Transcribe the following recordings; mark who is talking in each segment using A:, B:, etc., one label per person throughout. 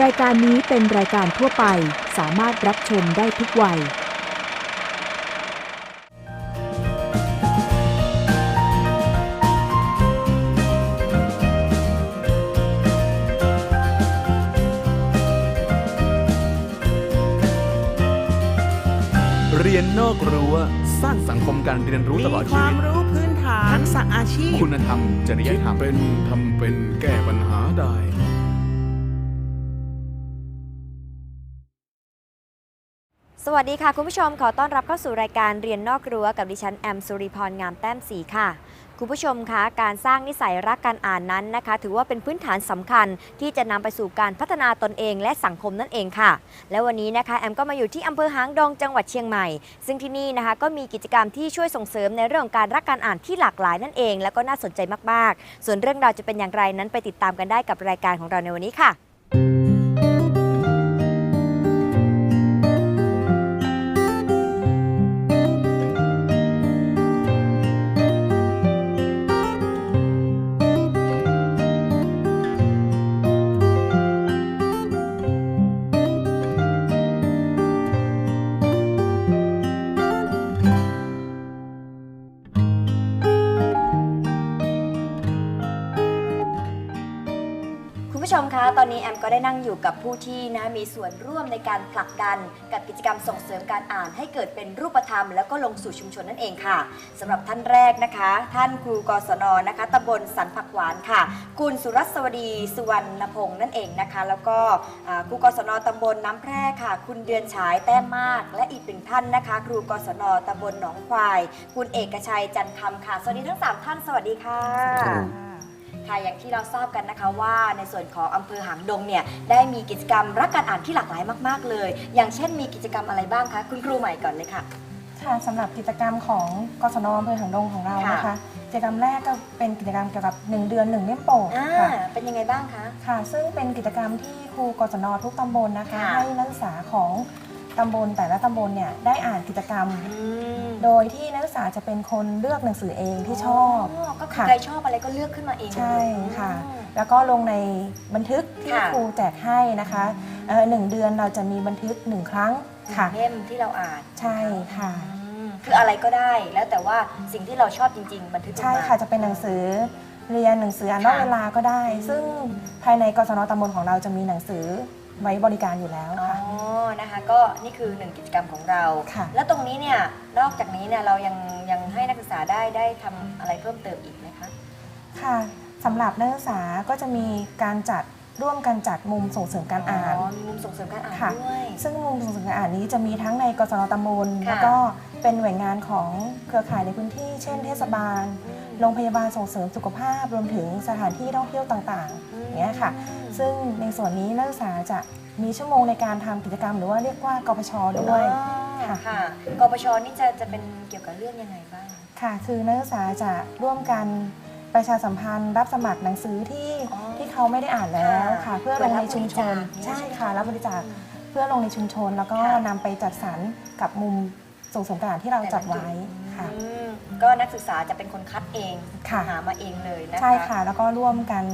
A: รายการนี้เป็นรายการทั่วไปสามารถรับชมได้ทุกวัย
B: เรียนนอกรั้วสร้างสังคมการเรียนรู้ตลอด
C: มีค
B: ชี
C: วา
B: วิ
C: ม
B: ต
C: รู้พื้นฐานทักษะอาชีพ
B: คุณธรรม จริย
D: คิด
B: ธรรม
D: เป็นทำเป็นแก้ปัญหาได้
E: วัสดีค่ะ คุณผู้ชมขอต้อนรับเข้าสู่รายการเรียนนอกรั้วกับดิฉันแอมสุริพรงามแต้มสีค่ะคุณผู้ชมคะการสร้างนิสัยรักการอ่านนั้นนะคะ ถือว่าเป็นพื้นฐานสำคัญที่จะนำไปสู่การพัฒนาตนเองและสังคมนั่นเองค่ะ และวันนี้นะคะแอมก็มาอยู่ที่อำเภอหางดงจังหวัดเชียงใหม่ ซึ่งที่นี่นะคะก็มีกิจกรรมที่ช่วยส่งเสริมในเรื่องของการรักการอ่านที่หลากหลายนั่นเอง แล้วก็น่าสนใจมากๆ ส่วนเรื่องราวจะเป็นอย่างไรนั้นไปติดตามกันได้กับรายการของเราในวันนี้ค่ะ อนนี้แอมก็ได้นั่งอยู่กับผู้ที่นะมีส่วนร่วมในการผลักดัน กับกิจกรรมส่งเสริมการอ่านให้เกิดเป็นรูปธรรม แล้วก็ลงสู่ชุมชนนั่นเองค่ะสำหรับท่านแรกนะคะ ท่านครูกศนนะคะตำบลสันผักหวานค่ะ คุณสุรัสวดีสุวรรณพงษ์นั่นเองนะคะ แล้วก็ครูกศนตำบลน้ำแพร่ค่ะ คุณเดือนฉายแต้มมาก และอีกหนึ่งท่านนะคะ ครูกศนตำบลหนองควาย คุณเอกชัยจันทำค่ะสวัสดีทั้งสามท่านสวัสดีค่ะ ค่ะอย่างที่เราทราบกันนะคะว่าในส่วนของอำเภอหางดงเนี่ยได้มีกิจกรรมรักการอ่านที่หลากหลายมาก ๆ เลย อย่างเช่นมีกิจกรรมอะไรบ้างคะคุณครูใหม่ก่อนเลยค่ะ
F: ค่ะสำหรับกิจกรรมของกศนอำเภอหางดงของเรานะคะ
E: ค่ะ
F: กิจกรรมแรกก็เป็นกิจกรรมเกี่ยวกับ 1 เดือน 1 เล่มโปรด
E: อ่า
F: ค่ะ
E: เป็นยังไงบ้างคะ
F: ค่ะ ซึ่งเป็นกิจกรรมที่ครูกศนทุกตำบลนะคะ
E: ค่ะ
F: ให้นักศึกษาของ ตำบลแต่ละตำบลเนี่ยได้อ่านกิจกรรม
E: อืม
F: โดยที่นักศึกษาจะเป็นคนเลือกหนังสือเองที่ชอบ
E: ก็คือ
F: ค่ะ
E: ใครชอบอะไรก็เลือกขึ้นมาเอง
F: ใช่ค่ะ
E: อืม
F: แล้วก็ลงในบันทึกที่
E: ค่ะ
F: ครูแจกให้นะคะเอ่อหนึ่งเดือนเราจะมีบันทึกหนึ่งครั้งค่ะ
E: เล่มที่เราอ่าน
F: ใช่ค่ะ
E: อืมคืออะไรก็ได้แล้วแต่ว่าสิ่งที่เราชอบจริง ๆ บันทึกลง
F: ใช่
E: มา
F: ค่ะจะเป็นหนังสือเรียนหนังสืออ่านนอก
E: ค่ะ
F: เวลาก็ได้ ซึ่งภายในกศนตำบลของเราจะมีหนังสือ ไว้บริการอยู่แล้ว
E: อ๋อ
F: ค่ะ
E: นะคะ ก็นี่คือหนึ่งกิจกรรมของเรา
F: ค่ะ
E: แล้วตรงนี้เนี่ยนอกจากนี้เนี่ยเรายังยังให้นักศึกษาได้ได้ทำอะไรเพิ่มเติมอีกไหมคะ
F: ค่ะสำหรับนักศึกษาก็จะมีการจัดร่วมกันจัดมุมส่งเสริมการอ่าน
E: มีมุมส่งเสริมการอ่าน
F: ค่ะ
E: ด้วย
F: ซึ่งมุมส่งเสริมการอ่านนี้จะมีทั้งในกศนตำบล
E: ค่ะ
F: แล้วก็เป็นหน่วยงานของเครือข่ายในพื้นที่ เช่น เทศบาล โรงพยาบาลส่งเสริมสุขภาพรวมถึงสถานที่ท่องเที่ยวต่างๆอย่างเงี้ยค่ะ ซึ่งในส่วนนี้นักศึกษาจะมีชั่วโมงในการทำกิจกรรม หรือว่าเรียกว่ากปชด้วย
E: อ๋อ
F: ค่ะ
E: ค่ะกปชนี่จะจะเป็นเกี่ยวกับเรื่องยังไงบ้าง
F: ค่ะคือนักศึกษาจะร่วมกันประชาสัมพันธ์รับสมัครหนังสือที่
E: อ๋อ
F: ที่เขาไม่ได้อ่านแล้ว
E: ค่ะ
F: ค่ะเพื่อลงในชุมชน
E: เปิดรับบริจาค
F: ใช่
E: ใช่ไหม
F: ค่ะรับบริจาคเพื่อลงในชุมชน แล้วก็
E: ค่ะ
F: นำไปจัดสรรกับมุมส่งเสริมการอ่านที่เราจัดไว้ ค่ะ
E: อืมก็นักศึกษาจะเป็นคนคัดเอง
F: ค่ะ
E: หามาเองเลยนะคะ
F: ใช่ค่ะ แล้วก็ร่วมกัน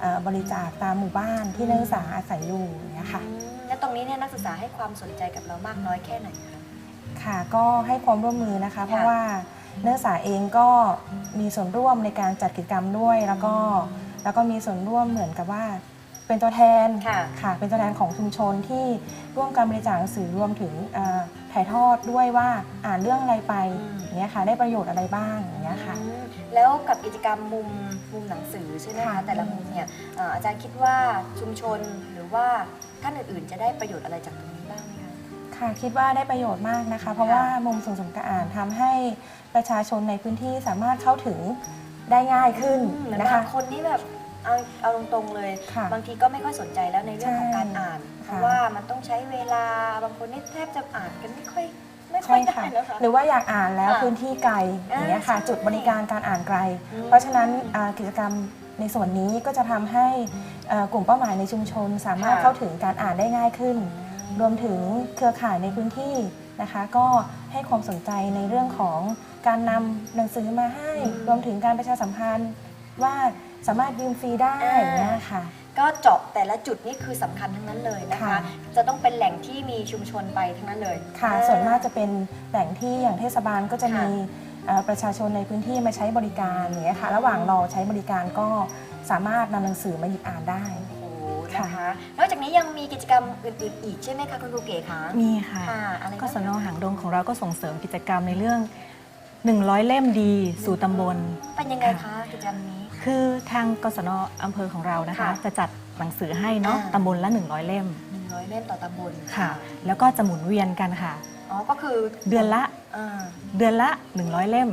F: เอ่อบริจาคตามหมู่บ้านที่นักศึกษาอาศัยอยู่อย่างเงี้ยค่ะ
E: อืมแล้วตรงนี้เนี่ยนักศึกษาให้ความสนใจกับเรามากน้อยแค่ไหนคะ
F: ค่ะก็ให้ความร่วมมือนะคะ เพราะว่านักศึกษาเองก็มีส่วนร่วมในการจัดกิจกรรมด้วย แล้วก็แล้วก็มีส่วนร่วมเหมือนกับว่า เป็นตัวแทน
E: ค่ะ
F: ค่ะ เป็นตัวแทนของชุมชนที่ร่วมการบริจาคหนังสือรวมถึงเอ่อถ่ายทอดด้วยว่าอ่านเรื่องอะไรไป
E: อืม
F: อย่างเงี้ยค่ะ ได้ประโยชน์อะไรบ้างอย่างเงี้ยค่ะ
E: อืมแล้วกับกิจกรรมมุมมุมหนังสือใช่ไหมคะ
F: ค่ะ
E: แต่ละมุมเนี่ยเอ่ออาจารย์คิดว่าชุมชนหรือว่าท่านอื่นๆ จะได้ประโยชน์อะไรจากตรงนี้บ้างไหมคะ
F: ค่ะคิดว่าได้ประโยชน์มากนะคะ เพราะ
E: ค่ะ
F: ว่ามุมส่งเสริมการอ่านทำให้ประชาชนในพื้นที่สามารถเข้าถึงได้ง่ายขึ้น
E: อืมเหมือน
F: นะคะ
E: บางคนนี่แบบ เอาเอาตรงๆเลย
F: ค่ะ
E: บางทีก็ไม่ค่อยสนใจแล้วในเรื่องของการ
F: ใช่
E: อ่าน เพ
F: ค่ะ
E: ราะว่ามันต้องใช้เวลาบางคนนี่แทบจะอ่านกันไม่ค่อยไม่ค่
F: ใช่
E: อยได้
F: ค่ะ
E: แล้วค่ะ
F: หรือว่าอยากอ่านแล้ว
E: ค่ะ
F: พื้นที่ไกลอย่างเงี้ยค่ะ
E: อ่าใช่
F: จุดบริการการอ่านไกล
E: อืม
F: เพราะฉะนั้นอ่ากิจกรรมในส่วนนี้ก็จะทำให้เอ่อกลุ่มเป้าหมายในชุมชน สามารถ
E: ค่ะ
F: เข้าถึงการอ่านได้ง่ายขึ้น รวมถึงเครือข่ายในพื้นที่นะคะ ก็ให้ความสนใจในเรื่องของการนำหนังสือมาให้รวมถึงการประชาสัมพันธ์ว่า สามารถยืมฟรีได้อย่างเงี้ยค่ะ
E: ก็เจาะแต่ละจุดนี่คือสำคัญทั้งนั้นเลยนะคะ
F: ค่ะ
E: จะต้องเป็นแหล่งที่มีชุมชนไปทั้งนั้นเลย
F: ค่ะ
E: อ่
F: ส่วนมากจะเป็นแหล่งที่อย่างเทศบาลก็จะ
E: ค่ะ
F: มีเอ่อประชาชนในพื้นที่มาใช้บริการอย่างเงี้ยค่ะ ระหว่างรอใช้บริการก็สามารถนำหนังสือมาหยิบอ่านได้
E: โอ้โหนะคะ นอกจากนี้ยังมีกิจกรรมอื่นๆอีกใช่ไหมคะคุณครูเก๋คะ
G: มีค่ะ
E: ค่ะอะไร
G: ก
E: บ้าง
G: ศนหางดงของเราก็ส่งเสริมกิจกรรมในเรื่อง 100 เล่มดีสู่ตำบล
E: เป็นยังไงคะกิจกรรมนี้
G: คือทางกศนอำเภอของเรานะคะ
E: ค่ะ
G: จะจัดหนังสือให้เนาะ
E: อ่า
G: ตำบลละ 100 เล่ม
E: 100เล่มต่อตำบล
G: ค่ะ แล้วก็จะหมุนเวียนกันค่ะ
E: อ๋อก็คือ
G: เดือนละ
E: อ่า
G: เดือนละ 100 เล่ม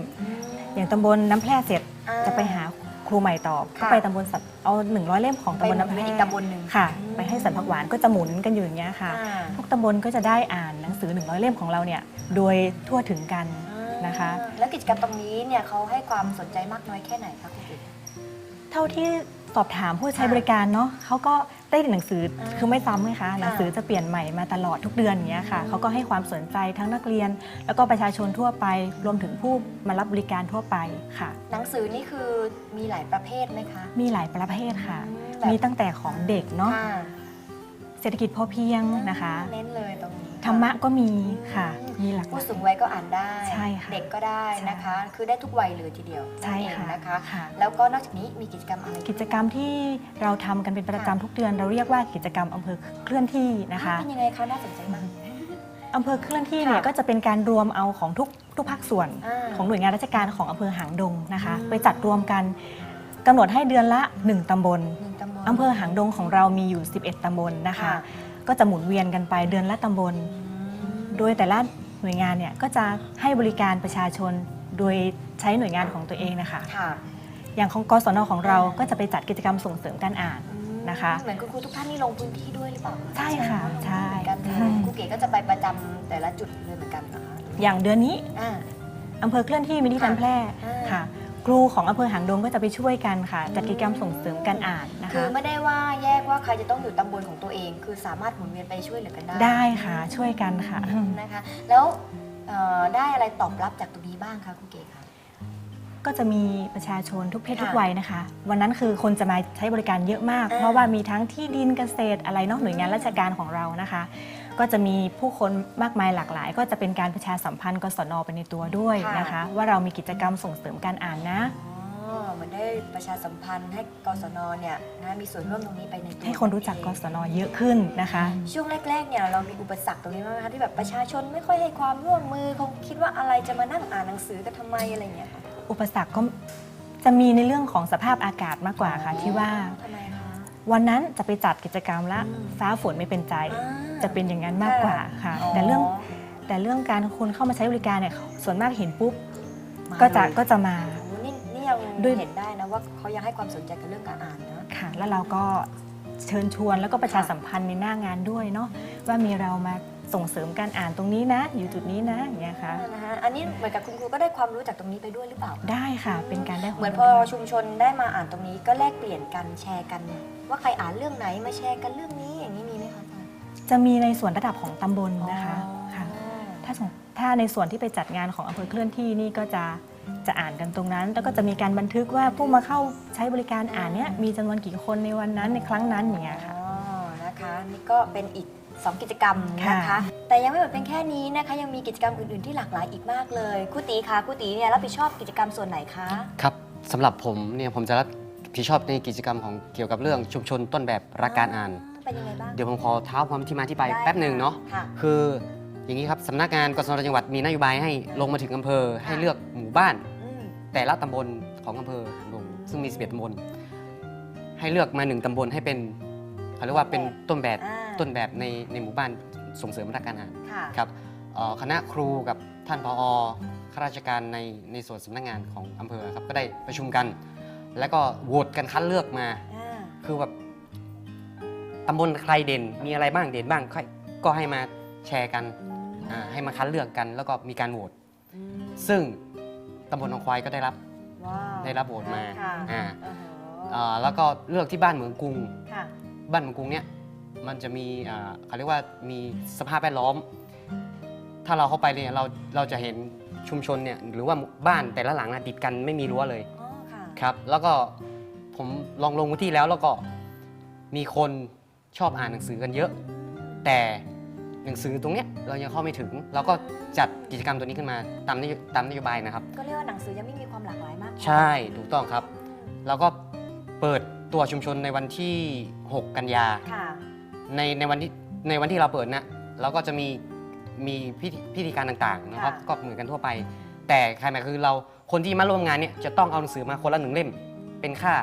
G: อย่างตำบลน้ำแพร่เสร็จ
E: อ่า
G: จะไปหาครูใหม่ต่อ
E: ค่ะ
G: ก็ไปตำบลสัตเอา 100 เล่มของ
E: ไป
G: ตำบล
E: หมุ
G: น้ำ
E: น
G: แพ
E: เวียน
G: ร่
E: อีกตำบลหนึ่ง
G: ค่ะ
E: อืม
G: ไปให้สันผักหวานก็จะหมุนกันอยู่อย่างเงี้ยค่ะ
E: อ่า
G: ทุกตำบลก็จะได้อ่านหนังสือ 100 เล่มของเราเนี่ยโดยทั่วถึงกัน นะคะ
E: แล้วกิจกรรมตรงนี้เนี่ยเขาให้ความสนใจมากน้อยแค่ไหนคะคุณเก๋
G: เท่าที่สอบถามผู้ใช้
E: ค่ะ
G: บริการเนาะเขาก็ได้หนังสือ
E: อ่า
G: คือไม่ซ้ำไงคะหนังสือจะเปลี่ยนใหม่มาตลอดทุกเดือนอย่างเงี้ยค่ะ
E: อืม
G: เขาก็ให้ความสนใจทั้งนักเรียน แล้วก็ประชาชนทั่วไป รวมถึงผู้มารับบริการทั่วไปค่ะ
E: หนังสือนี่คือมีหลายประเภทไหมคะ
G: มีหลายประเภทค่ะ
E: อืมแบบ
G: มีตั้งแต่ของเด็กเนาะ
E: ค่ะ
G: เศรษฐกิจพอเพียงนะคะ
E: เน้นเลยตรงนี้
G: ธรรมะก็มีค่ะ มีหลากห
E: ผู้
G: ลาย
E: สูงวัยก็อ่านได้
G: ใช่ค่ะ
E: เด็กก็ได้นะคะ คือได้ทุกวัยเลยทีเดียว
G: ใช่
E: นั่นเอง
G: ค่ะ
E: นะคะ
G: ค่ะ
E: แล้วก็นอกจากนี้มีกิจกรรมอะไร
G: กิจกรรมที่เราทำกันเป็นประจำทุกเดือน เราเรียกว่ากิจกรรมอำเภอเคลื่อนที่นะคะ
E: เป็นยังไงคะน่าสนใจมาก
G: อำเภอเคลื่อนที่เนี่ย
E: ค่ะ
G: ก็จะเป็นการรวมเอาของทุกทุกภาคส่วน
E: อ่า
G: ของหน่วยงานราชการของอำเภอหางดงนะคะ
E: อืม
G: ไปจัดรวมกันกำหนดให้เดือนละ 1 ตำบล
E: หนึ่งตำบล
G: อำเภอหางดงของเรามีอยู่ 11 ตำบลนะคะ
E: ค่ะ
G: ก็จะหมุนเวียนกันไปเดือนละตำบล โดยแต่ละหน่วยงานเนี่ยก็จะให้บริการประชาชนโดยใช้หน่วยงานของตัวเองนะคะ
E: ค่ะ
G: อย่างของกศนของเราก็จะไปจัดกิจกรรมส่งเสริมการอ่านนะคะ
E: เหมือนคุณครูทุกท่านนี่ลงพื้นที่ด้วยหรือเปล่า
G: ใช่ค่ะใช่
E: เหมือนกันเล
G: ใช่
E: ยครูเก๋ก็จะไปประจำแต่ละจุดเลยเหมือนกันนะคะ
G: อย่างเดือนนี้
E: อ่า
G: อำเภอเคลื่อนที่มินิการแพร่
E: อ่า
G: ค่ะ ครูของอำเภอหางดงก็จะไปช่วยกันค่ะ จัดกิจกรรมส่งเสริมการอ่านนะ
E: คื
G: คะ
E: อไม่ได้ว่าแยกว่าใครจะต้องอยู่ตำบลของตัวเอง คือสามารถหมุนเวียนไปช่วยเหลือกันได้
G: ได้ค่ะช่วยกันค่ะ
E: นะคะ แล้วเอ่อได้อะไรตอบรับจากตรงนี้บ้างคะครูเก๋คะ
G: ก็จะมีประชาชนทุกเพศ
E: ค่ะ
G: ทุกวัยนะคะ วันนั้นคือคนจะมาใช้บริการเยอะมาก
E: อ่า
G: เพราะว่ามีทั้งที่ดินเกษตรอะไรเนอกหน่วยงานราชการของเรานะคะ ก็จะมีผู้คนมากมายหลากหลาย ก็จะเป็นการประชาสัมพันธ์กศนไปในตัวด้วยนะคะ ว่าเรามีกิจกรรมส่งเสริมการอ่านนะ
E: อ๋อเหมือนได้ประชาสัมพันธ์ให้กศนเนี่ยนะมีส่วนร่วมตรงนี้ไปในตัว
G: ให้คนรู้จักกศนเยอะขึ้นนะคะ
E: ช่วงแรกๆเนี่ยเรามีอุปสรรคตรงนี้บ้างไหมคะที่แบบประชาชนไม่ค่อยให้ความร่วมมือคงคิดว่าอะไรจะมานั่งอ่านหนังสือกันทำไมอะไรอย่างเงี้ยค่ะ
G: อุปสรรคก็จะมีในเรื่องของสภาพอากาศมากกว่าค่ะที่ว่า
E: ทำไมคะ
G: วันนั้นจะไปจัดกิจกรรมละ
E: อืม
G: ฟ้าฝนไม่เป็นใจ
E: อ่า
G: จะเป็นอย่างนั้นมากกว่าค่ะ แต่เรื่องแต่เรื่องการคนเข้ามาใช้บริการเนี่ยส่วนมากเห็นปุ๊บ
E: มา
G: ก็จะ
E: เลย
G: ก็จะมา
E: โอ้นี่นี่ยัง
G: ด้วย
E: เห็นได้นะว่าเขายังให้ความสนใจกับเรื่องการอ่านนะ
G: ค่ะ แล้วเราก็เชิญชวนแล้วก็ประชาสัมพันธ์ในหน้างานด้วยเนาะว่ามีเรามาส่งเสริมการอ่านตรงนี้นะ อยู่จุดนี้นะอย่างเงี้ยค่ะ
E: นะคะอันนี้เหมือนกับคุณครูก็ได้ความรู้จากตรงนี้ไปด้วยหรือเปล่า
G: ได้ค่ะ เป็นการได้ควา
E: เหมือน
G: รู้
E: พอชุมชนได้มาอ่านตรงนี้ก็แลกเปลี่ยนกันแชร์กัน ว่าใครอ่านเรื่องไหนมาแชร์กันเรื่องนี้อย่างนี้มีไหมคะอาจารย์
G: จะมีในส่วนระดับของตำบลนะคะ
E: อ๋อ
G: ค่ะถ้าสมถ้าในส่วนที่ไปจัดงานของอำเภอเคลื่อนที่นี่ก็จะจะอ่านกันตรงนั้น แล้วก็จะมีการบันทึกว่าผู้มาเข้าใช้บริการอ่านเนี้ยมีจำนวนกี่คนในวันนั้นในครั้งนั้นอย่างเงี้ยค่ะ
E: อ๋อนะคะนี่ก็เป็นอีก2กิจกรรมนะคะ
G: ค่ะ
E: แต่ยังไม่หมดเพียงแค่นี้นะคะ ยังมีกิจกรรมอื่นๆที่หลากหลายอีกมากเลยครูตีคะครูตีเนี่ยรับผิดชอบกิจกรรมส่วนไหนคะ
H: ครับสำหรับผมเนี่ยผมจะรับ ผิดชอบในกิจกรรมของเกี่ยวกับเรื่องชุมชนต้นแบบรักการอ่าน
E: เป็นยังไงบ้าง
H: เดี๋ยวผมขอเท้าความที่มาที่ไป
E: ได้
H: แป๊บหนึ่งเนาะ
E: ค่ะ
H: คืออย่างนี้ครับสำนักงานกสนจังหวัดมีนโยบายให้ลงมาถึงอำเภอ ให้เลือกหมู่บ้าน
E: อืม
H: แต่ละตำบลของอำเภอหางดงซึ่งมี 11ตำบลให้เลือกมาหนึ่งตำบลให้เป็นเขาเรียกว่าเป็นต้นแบบ
E: อ่า
H: ต้นแบบในในหมู่บ้านส่งเสริมรักการอ่าน
E: ค่ะ
H: ครับเอ่อคณะครูกับท่านผอข้าราชการในในส่วนสำนักงานของอำเภอครับก็ได้ประชุมกัน แล้วก็โหวตกันคัดเลือกมา
E: อ่า
H: คือแบบตำบลใครเด่นมีอะไรบ้างเด่นบ้างค่อยก็ให้มาแชร์กันอ่าให้มาคัดเลือกกัน แล้วก็มีการโหวต
E: อืม
H: ซึ่งตำบลหนองควายก็ได้รับ
E: ว้าว
H: ได้รับโหวตมา
E: ค่ะ
H: อ่า
E: อ่า
H: เอ่อแล้วก็เลือกที่บ้านเหมืองกรุง
E: ค่ะ
H: บ้านเมืองกรุงเนี่ยมันจะมีอ่าเขาเรียกว่ามีสภาพแวดล้อม ถ้าเราเข้าไปเนี่ยเราเราจะเห็นชุมชนเนี่ยหรือว่าบ้านแต่ละหลังนะติดกันไม่มีรั้วเลย
E: อ๋อ ค่ะ
H: ครับ แล้วก็ผมลองลงพื้นที่แล้วแล้วก็มีคนชอบอ่านหนังสือกันเยอะ แต่หนังสือตรงเนี้ยเรายังเข้าไม่ถึง เราก็จัดกิจกรรมตัวนี้ขึ้นมาตามนโยตามนโยบายนะครับ
E: ก็เรียกว่าหนังสือยังไม่มีความหลากหลายมากพอ
H: ใช่ถูกต้องครับเราก็เปิดตัวชุมชนในวันที่ 6 กันยา
E: ค่ะ
H: ในในวันที่ในวันที่เราเปิดนะเราก็จะมีมีพิธีพิธีการต่างๆนะครับ
E: ค่ะ
H: ก็เหมือนกันทั่วไป แต่ใครหมายคือเราคนที่มาร่วมงานเนี่ยจะต้องเอาหนังสือมาคนละหนึ่งเล่ม เป็นค่า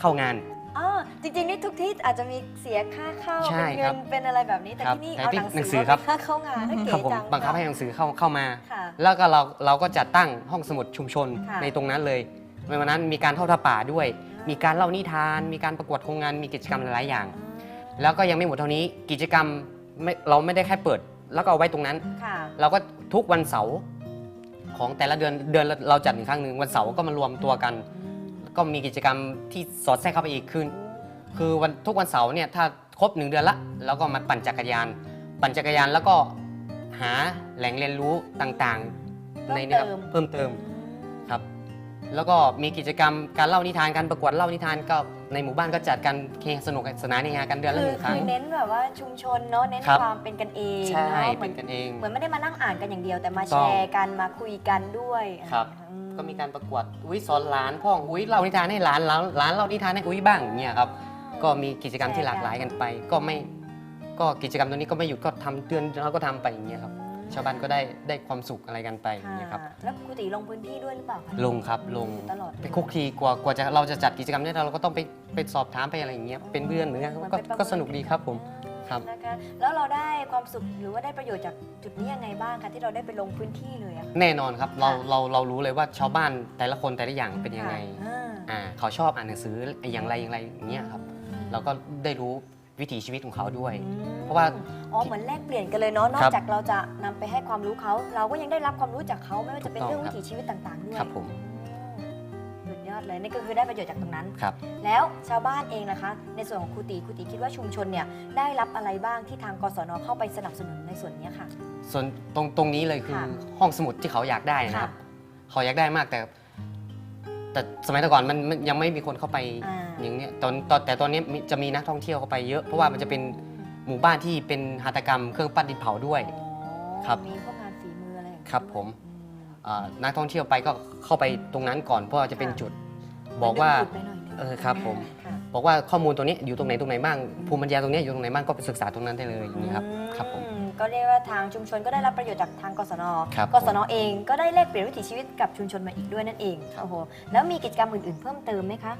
H: เข้างาน
E: อ๋อจริงๆนี่ทุกที่อาจจะมีเสียค่าเข้า
H: ใช่
E: เป็นเงิ
H: ครั
E: น
H: บ
E: เป็นอะไรแบบนี้แต่
H: ครับ
E: ที่นี่
H: แต่
E: เอา
H: ที่
E: หนัง
H: หนังสื
E: สื
H: อ
E: อ
H: ครับ
E: มาเป็นค่าเข้างานน่าเก๋
H: ครับผม
E: จัง
H: บังคับให้หนังสือเข้าเข้ามา
E: ค่ะ
H: แล้วก็เราเราก็จัดตั้งห้องสมุดชุมชน
E: ค่ะ
H: ในตรงนั้นเลยในวันนั้นมีการทอดผ้าป่าด้วยมีการเล่านิทาน มีการประกวดโครงงาน มีกิจกรรมหลายๆอย่าง แล้วก็ยังไม่หมดเท่านี้กิจกรรมไม่เราไม่ได้แค่เปิด แล้วก็เอาไว้ตรงนั้น
E: ค่ะ
H: เราก็ทุกวันเสาร์ ของแต่ละเดือนเดือนละเราจัดหนึ่งครั้งหนึ่งวันเสาร์ก็มารวมตัวกัน ก็มีกิจกรรมที่สอดแทรกเข้าไปอีกคือคือวันทุกวันเสาร์เนี่ยถ้าครบหนึ่งเดือนละแล้วก็มาปั่นจักรยาน ปั่นจักรยานแล้วก็หาแหล่งเรียนรู้ต่างๆในเนี้ครับเพิ่มเติมครับ แล้วก็มีกิจกรรมการเล่านิทานการประกวดเล่านิทานก็ในหมู่บ้านก็จัดกันเคสนุกสนานเฮฮากันเดือนละ
E: คื
H: ห
E: อ
H: นึ่งครั้
E: คื
H: ง
E: อเน้นแบบว่าชุมชนเนาะเน้น
H: ครับ
E: ความเป็นกันเอง
H: ใช่
E: เนาะเหมื
H: เป็
E: อน
H: นกันเอง
E: เหมือนไม่ได้มานั่งอ่านกันอย่างเดียว แต่มา
H: ถู
E: แช
H: กต้อง
E: ร์กันมาคุยกันด้วย
H: ครับ
E: อื
H: ก็มีการประกวดอุ้ยสอนหลานพ่ออุ้ยเล่านิทานให้หลานหลานหลานเล่านิทานให้อุ้ยบ้างอย่างเงี้ยครับ ก็มีกิจกรรมที่หลากหลายกันไป ก็ไม่ก็กิจกรรมตัวนี้ก็ไม่หยุดก็ทำเดือนเราก็ทำไปอย่างเงี้ยครับ ชาวบ้านก็ได้ได้ความสุขอะไรกันไปอย่างเงี้ยครับ
E: ค่ะแล้วครูตีลงพื้นที่ด้วยหรือเปล่าคะ
H: ลงครับลง
E: ตลอด
H: ไปคุกคีกว่ากว่าจะเราจะจัดกิจกรรมเนี้เราก็ต้องไปไปสอบถามไปอะไรอย่างเงี้ยเป็นเพื่อนเหมือนกัน
E: มัน
H: ก็
E: เป็นประเมิน
H: ก็สนุกดีครับผม ครับ
E: นะคะแล้วเราได้ความสุขหรือว่าได้ประโยชน์จากจุดนี้ยังไงบ้างคะที่เราได้ไปลงพื้นที่เลยอะ
H: แน่นอนครับเรา
E: ค่ะ
H: เราเรารู้เลยว่าชาวบ้านแต่ละคนแต่ละอย่างเป็นยังไง
E: ค่ะอ่า
H: อ่าเขาชอบอ่านหนังสืออย่างไรอย่างไรอย่างเงี้ยครับ เราก็ได้รู้ วิถีชีวิตของเขาด้วย
E: อืม
H: เพราะว่า
E: อ๋อเหมือนแลกเปลี่ยนกันเลยเนาะนอ
H: ครั
E: ก
H: บ
E: จากเราจะนำไปให้ความรู้เขา เราก็ยังได้รับความรู้จากเขาไม่ว่าจะเป็น
H: ถูกต้อง
E: เรื่องวิถีชีวิตต่างๆด้วย
H: ครับผม
E: อืมสุดยอดเลยนี่ก็คือได้ประโยชน์จากตรงนั้น
H: ครับ
E: แล้วชาวบ้านเองนะคะ ในส่วนของครูตีครูตีคิดว่าชุมชนเนี่ยได้รับอะไรบ้างที่ทางกศนเข้าไปสนับสนุนในส่วนเนี้ยค่ะ
H: ส่วนตรงตรงนี้เลยคือ
E: ค่ะ
H: ห้องสมุดที่เขาอยากได้นะครับ เขาอยากได้มากแต่ แต่สมัยแต่ก่อนมันมันยังไม่มีคนเข้าไป
E: อ่า
H: อย่างเนี้ยตอนตอนแต่ตอนนี้มีจะมีนักท่องเที่ยวเข้าไปเยอะ เพราะว่ามันจะเป็นหมู่บ้านที่เป็นหัตถกรรมเครื่องปั้นดินเผาด้วย
E: อ๋อ
H: ครับ
E: มีพวกงานฝีมืออะไรอย่างเงี้ย
H: ครับ
E: ด้วย
H: ผม
E: อืม
H: อ่านักท่องเที่ยวไปก็เข้าไปตรงนั้นก่อนเพราะว่าจะเป็น
E: ค่ะ
H: จุด บอกว่า
E: ดึงดูดไปหน่อยนึง
H: เออครับผม
E: ค่ะ
H: บอกว่าข้อมูลตรงนี้อยู่ตรงไหนตรงไหนบ้างภูมิปัญญาตรงนี้อยู่ตรงไหนบ้างก็ไปศึกษาตรงนั้นได้เลยอย่างนี้ครับครับผม
E: อืมก็เรียกว่าทางชุมชนก็ได้รับประโยชน์จากทางกศน
H: ครับ
E: กศนเองก็ได้แลกเปลี่ยนวิถีชีวิตกับชุมชนมาอีกด้วยนั่นเอง
H: ครับ
E: โอ้โหแล้วมีกิจกรรมอื่นๆเพิ่มเติมไหมคะ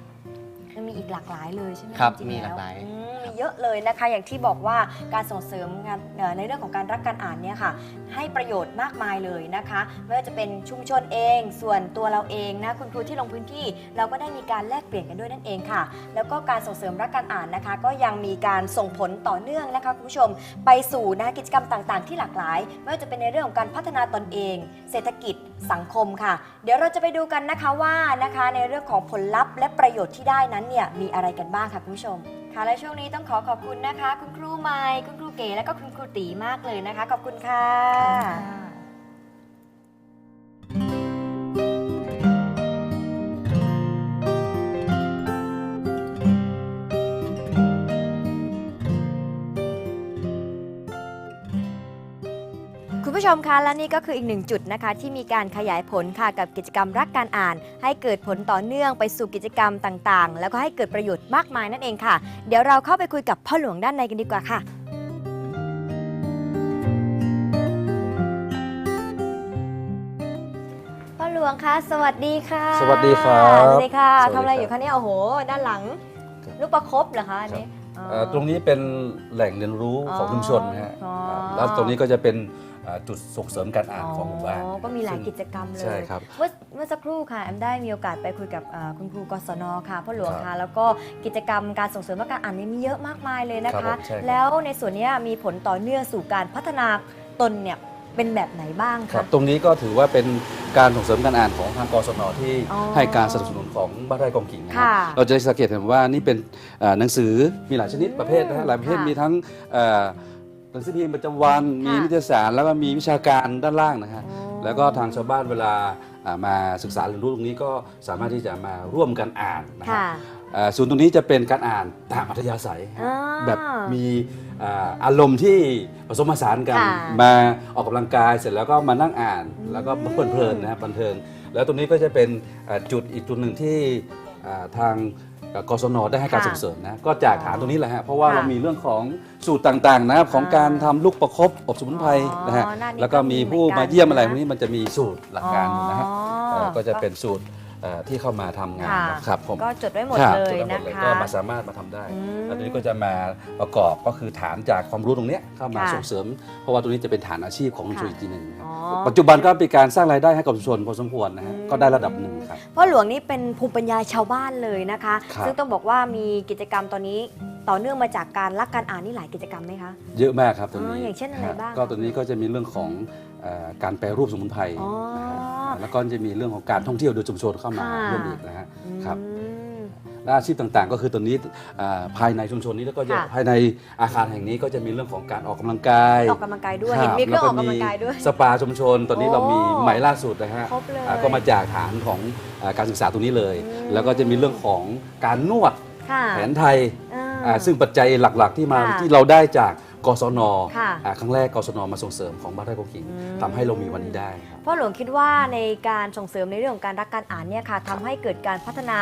E: ยังมีอีกหลากหลายเลยใช่ไหม
H: ครับ
E: จงๆ
H: มี
E: แว
H: หลากหลาย
E: อืมมีเยอะเลยนะคะ อย่างที่บอกว่าการส่งเสริมงานเอ่อในเรื่องของการรักการอ่านเนี่ยค่ะ ให้ประโยชน์มากมายเลยนะคะ ไม่ว่าจะเป็นชุมชนเอง ส่วนตัวเราเองนะคุณครูที่ลงพื้นที่ เราก็ได้มีการแลกเปลี่ยนกันด้วยนั่นเองค่ะ แล้วก็การส่งเสริมรักการอ่านนะคะ ก็ยังมีการส่งผลต่อเนื่องนะคะคุณผู้ชมไปสู่นะกิจกรรมต่างๆ ที่หลากหลาย ไม่ว่าจะเป็นในเรื่องของการพัฒนาตนเอง เศรษฐกิจสังคมค่ะ เดี๋ยวเราจะไปดูกันนะคะว่านะคะในเรื่องของผลลัพธ์และประโยชน์ที่ได้นั้นเนี่ยมีอะไรกันบ้างค่ะคุณผู้ชม ค่ะและช่วงนี้ต้องขอขอบคุณนะคะ คุณครูไมค์คุณครูเก๋และก็คุณครูตีมากเลยนะคะ ขอบคุณค่ะ ผู้ชมคะและนี่ก็คืออีกหนึ่งจุดนะคะ ที่มีการขยายผลค่ะกับกิจกรรมรักการอ่าน ให้เกิดผลต่อเนื่องไปสู่กิจกรรมต่างๆ แล้วก็ให้เกิดประโยชน์มากมายนั่นเองค่ะ เดี๋ยวเราเข้าไปคุยกับพ่อหลวงด้านในกันดีกว่าค่ะ พ่อหลวงคะสวัสดีค่ะ
I: สวัสดีครับ
E: สวัสดีค่ะ
I: สวัสดี
E: ทำอะไร
I: ครับ
E: อยู่คะเนี่ยโอ้โห ด้านหลัง
I: ครับ
E: ลูกประคบเหรอคะอันนี้
I: เอ่อตรงนี้เป็นแหล่งเรียนรู้ของชุมชนนะฮะ
E: อ๋ออ่า
I: แล้วตรงนี้ก็จะเป็นอ่า จุดส่งเสริมการอ่านของหมู่บ้าน
E: อ๋อก็มีหลาย
I: ซึ่ง
E: กิจกรรมเลย
I: ใช่ครับ
E: เมื่อเมื่อสักครู่ค่ะแอมได้มีโอกาสไปคุยกับอ่าคุณครูกศนค่ะพ่อหลวง
I: ครั
E: ค่ะ
I: บ
E: แล้วก็กิจกรรมการส่งเสริมและการอ่านเนี่ยมีเยอะมากมายเลยนะ
I: ครั
E: คะ
I: บผมใช่ครับ
E: แล้วในส่วนเนี้ยมีผลต่อเนื่องสู่การพัฒนาตนเนี่ยเป็นแบบไหนบ้าง
I: ครั
E: คะ
I: บตรงนี้ก็ถือว่าเป็นการส่งเสริมการอ่านของทางกศนที่
E: อ๋อ
I: ให้การสนับสนุนของบ้านไร่กองกิ่งนะครั
E: ค่ะ
I: บเราจะสังเกตเห็นว่านี่เป็นอ่าหนังสือมีหลายชนิดประเภทนะฮะหลายประเภท
E: ค่ะ
I: มีทั้งเอ่อ หนังสือพิมพ์ประจำวันมี
E: ค่ะ
I: นิตยสารแล้วก็มีวิชาการด้านล่างนะฮะ
E: อ๋อ
I: แล้วก็ทางชาวบ้านเวลาอ่ามาศึกษาเรียนรู้ตรงนี้ก็สามารถที่จะมาร่วมกันอ่านนะฮะ
E: ค่ะ
I: อ่าศูนย์ตรงนี้จะเป็นการอ่านตามอัธยาศัย
J: อ่า
I: แบบมีอ่าอารมณ์ที่ผสมผสานกัน
J: ค่ะ
I: มาออกกำลังกายเสร็จแล้วก็มานั่งอ่าน แล้วก็เพลินๆนะครับบันเทิง แล้วตรงนี้ก็จะเป็นอ่าจุดอีกจุดหนึ่งที่อ่าทาง กศนได้ให้การ
J: ค่ะ
I: ส่งเสริมนะก็จากฐานตรงนี้แหละฮะเพราะว่า
J: ค่ะ
I: เรามีเรื่องของสูตรต่างๆนะครับของการทำลูกประคบอบสมุนไพร
J: อ๋อ
I: นะฮะ
J: นั่นนี่
I: แล้วก็มีผู้
J: ก็มีเหมือนกัน
I: มาเยี่ยมอะไร
J: นะ
I: พวกนี้มันจะมีสูตรหลักการนะฮะ
J: อ๋อ
I: เอ่อก็จะเป็นสูตรเอ่อที่เข้ามาทำงาน
J: ค่ะ
I: นะครับผม
J: ก็จดไว้หมด
I: ครับ
J: เลย
I: จดไว้หม
J: นะ
I: ดเลย
J: คะ
I: ก็มาสามารถมาทำได้
J: อืม
I: แล้วตรงนี้ก็จะมาประกอบก็คือฐานจากความรู้ตรงเนี้ยเข้ามา
J: ค่ะ
I: ส่งเสริม เพราะว่าตรงนี้จะเป็นฐานอาชีพของชุมชน
J: ค่ะ
I: อีกทีหนึ่งครับ
J: อ๋อ
I: ปัจจุบันก็เป็นการสร้างรายได้ให้กับชุมชนพอสมควรนะฮะ
J: อืม
I: ก็ได้ระดับหนึ่งครับ
J: พ่อหลวงนี่เป็นภูมิปัญญาชาวบ้านเลยนะคะ
I: ครับ
J: ซึ่งต้องบอกว่ามีกิจกรรมตอนนี้ต่อเนื่องมาจากการรักการอ่านนี่หลายกิจกรรมไหมคะ
I: เยอะมากครับตรง
J: อ๋
I: นี้
J: ออย่างเช่นอะไร
I: ฮ
J: บ้าง
I: ก็ตรงนี้ก็จะมีเรื่องของเอ่อ การแปรรูปสมุนไพร
J: อ๋อ
I: นะฮะแล้วก็จะมีเรื่องของการท่องเที่ยวโดยชุมชนเข้ามา
J: ค่ะ
I: ร่วมอีกนะฮะครับ
J: อืม
I: และอาชีพต่างๆ ก็คือตอนนี้อ่าภายในชุมชนนี้แล้วก็จะ
J: ค่ะ
I: ภายในอาคารแห่งนี้ก็จะมีเรื่องของการออกกำลังกาย
J: ออกกำลังกายด้วย
I: ค
J: เห็น
I: บ
J: มีเครื่องออกกำลัง
I: แว
J: กายด้วย
I: สปาชุมชน ตอนนี้
J: โอ้
I: เรามีใหม่ล่าสุดนะฮะ
J: ครบเลย
I: อ่าก็มาจากฐานของอาการศึกษาตรงนี้เลย
J: อืม
I: แล้วก็จะมีเรื่องของการนวด
J: ค่ะ
I: แผนไทย
J: อ่า
I: อ่าซึ่งปัจจัยหลักๆที่มา
J: ค่ะ
I: ที่เราได้จาก กศน
J: ค่ะ
I: อ่าครั้งแรกกศนมาส่งเสริมของบ้านไร่กขิง
J: อืม
I: ทำให้เรามีวันนี้ได้ครับ
J: พ่อหลวงคิดว่าในการส่งเสริมในเรื่องของการรักการอ่านเนี่ยค่ะทำให้เกิดการพัฒนา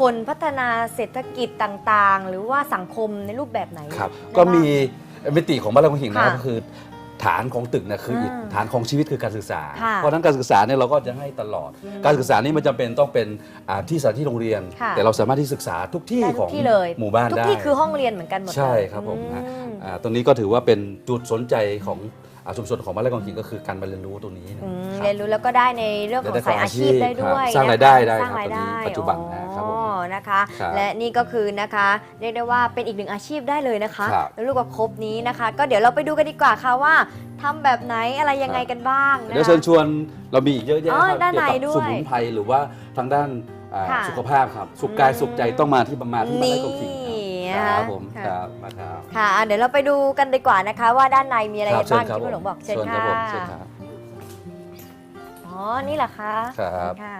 J: คนพัฒนาเศรษฐกิจต่างๆ หรือว่าสังคมในรูปแบบไหน
I: ครับ
J: ได้
I: ก็
J: บ้าง
I: มีมิติของบ้านเราของหิงนะครับ
J: ค่ะ
I: ก็คือ ฐานของตึกเนี่ยคืออีก
J: อ่า
I: ฐานของชีวิตคือการศึกษา
J: ค่ะ
I: เพราะฉะนั้นการศึกษาเนี่ยเราก็จะให้ตลอด การศึกษานี่มันจำเป็นต้องเป็นอ่าที่สถานที่โรงเรียน
J: ค่ะ
I: แต่เราสามารถที่ศึกษาทุกที่
J: ได้
I: ข
J: ทุ
I: อกง
J: ที่เลย
I: หมู่บ้าน
J: ทุก
I: ได้
J: ที่คือห้องเรียนเหมือนกันหมดเลย
I: ใช่ครับผม
J: อื
I: ฮะอ่าตรงนี้ก็ถือว่าเป็นจุดสนใจของอ่า ชุมชนของบ้านไร่กองขิงก็คือการมาเรียนรู้ตรงนี้นะ
J: อืม
I: ครับ
J: เรียนรู้แล้วก็ได้ในเรื่องของ
I: ได้
J: สายอาชีพได้ด้วย
I: ครับสร้างรายได้ได้
J: นะคะสร้าง
I: ครับ
J: รายได้
I: ตอนนี้ปัจจุบันนะครับผม
J: อ๋อนะคะ
I: ครับ
J: และนี่ก็คือนะคะเรียกได้ว่าเป็นอีกหนึ่งอาชีพได้เลยนะคะ
I: ครับ
J: แล้วลูกว่าครบนี้นะคะ ก็เดี๋ยวเราไปดูกันดีกว่าค่ะว่าทำแบบไหนอะไรยังไงกันบ้างนะ
I: เดี๋ยว
J: คะ
I: เชิญชวนเรามีอีกเยอะแยะ
J: อ๋อ
I: ครับ
J: ด้านใน
I: เกี่ยวกับ
J: ด้วย
I: สมุนไพรหรือว่าทางด้านอ่า
J: ค่ะ
I: สุขภาพครับ สุขกายสุขใจต้องมาที่มาที่บ้านไร่กองขิง
J: นี่
I: ครับ
J: นะคะ
I: ครับผม
J: ค่ะ
I: ครับมาครับ
J: ค่ะอะ เดี๋ยวเราไปดูกันดีกว่านะคะ ว่าด้านในมีอะไร
I: ค
J: กันบ้าง
I: เชิญ
J: ที่พ่อหลวงบอกเชิญ
I: ค
J: ค่ะ
I: รับผมเชิญครับ
J: อ๋อ นี่แหละคะ
I: ครับ
J: ค่ะ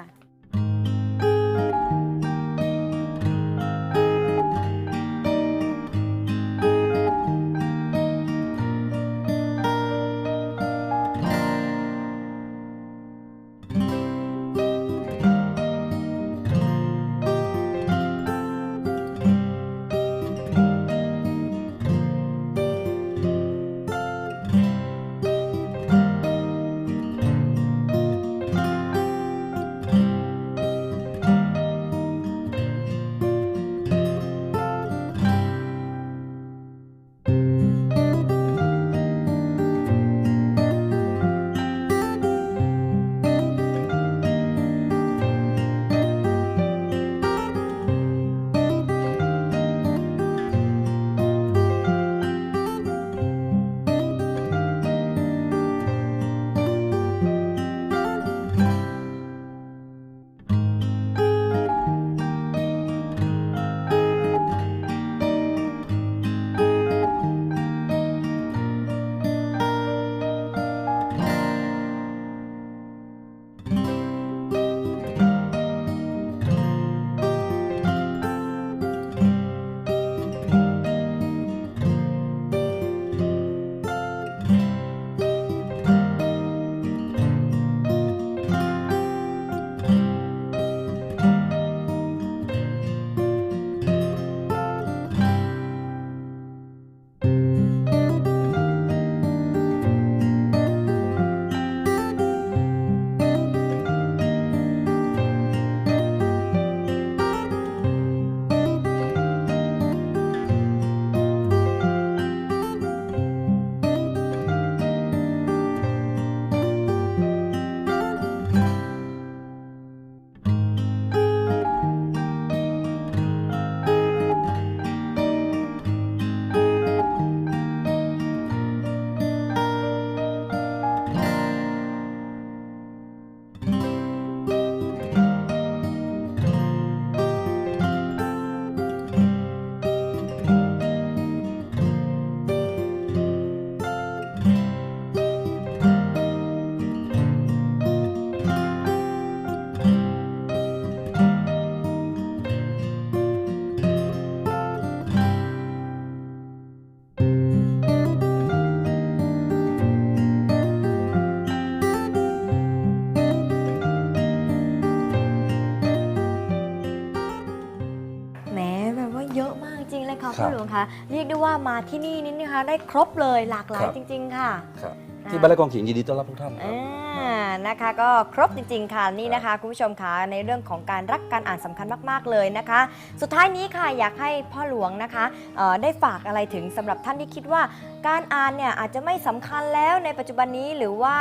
I: ค่ะ
J: ครัพ่อหลวงคะเรียกได้ว่ามาที่นี่นี่นะคะ ได้ครบเลยหลากหลาย
I: ร
J: จริง ๆ ค่ะ
I: ครับ ที่บ้านไร่กองขิงยินดีต้อนรับทุกท่านครับ
J: อ่านะคะก็ครบจริงๆค่ะนี่นะคะคุณผู้ชมคะในเรื่องของการรักการอ่านสำคัญมากๆเลยนะคะ สุดท้ายนี้ค่ะอยากให้พ่อหลวงนะคะเอ่อได้ฝากอะไรถึงสำหรับท่านที่คิดว่า การอ่านเนี่ยอาจจะไม่สำคัญแล้วในปัจจุบันนี้หรือว่า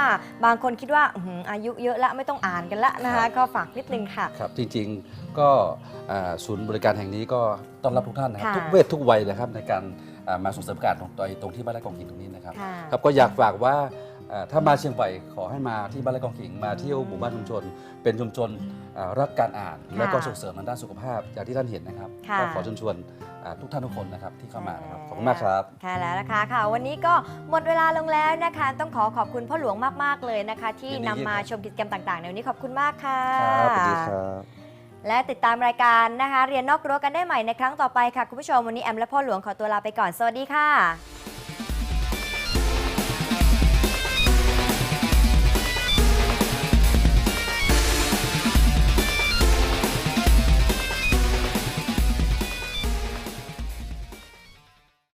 J: บางคนคิดว่าอื้อหืออายุเยอะละไม่ต้องอ่านกันละนะคะ ก็ฝากนิดนึงค่ะ
I: ครับจริงๆก็อ่าศูนย์บริการแห่งนี้ก็ต้อนรับทุกท่านนะครับ
J: ค่ะ
I: ทุกเพศทุกวัยนะครับในการ อ่ามาส่งเสริมการตรงตรงที่บ้านไร่กองขิงตรงนี้นะครับ
J: ค่ะ
I: ครับก็อยากฝากว่าอ่าถ้ามาเชียงใหม่ขอให้มาที่บ้านไร่กองขิงมาเที่ยวหมู่บ้านชุมชน เป็นชุมชนอ่ารักการอ่าน
J: ค่ะ
I: และก็ส่งเสริมทางด้านสุขภาพอย่างที่ท่านเห็นนะครับ
J: ค่ะ
I: ก็ขอเชิญชวนอ่าทุกท่านทุกคนนะครับที่เข้ามานะครับขอบคุณมากครับ
J: ค่ะแล้วนะคะค่ะ วันนี้ก็หมดเวลาลงแล้วนะคะ ต้องขอขอบคุณพ่อหลวงมาก ๆ เลยนะคะ ที่
I: ยินดี
J: นำมา
I: ครับ
J: ชมกิจกรรมต่าง ๆ ในวันนี้ขอบคุณมากค่ะ
I: ครับสวัสดีครับ
J: และติดตามรายการนะคะ เรียนนอกรั้วกันได้ใหม่ในครั้งต่อไปค่ะ คุณผู้ชมวันนี้แอมและพ่อหลวงขอตัวลาไปก่อน สวัสดีค่ะ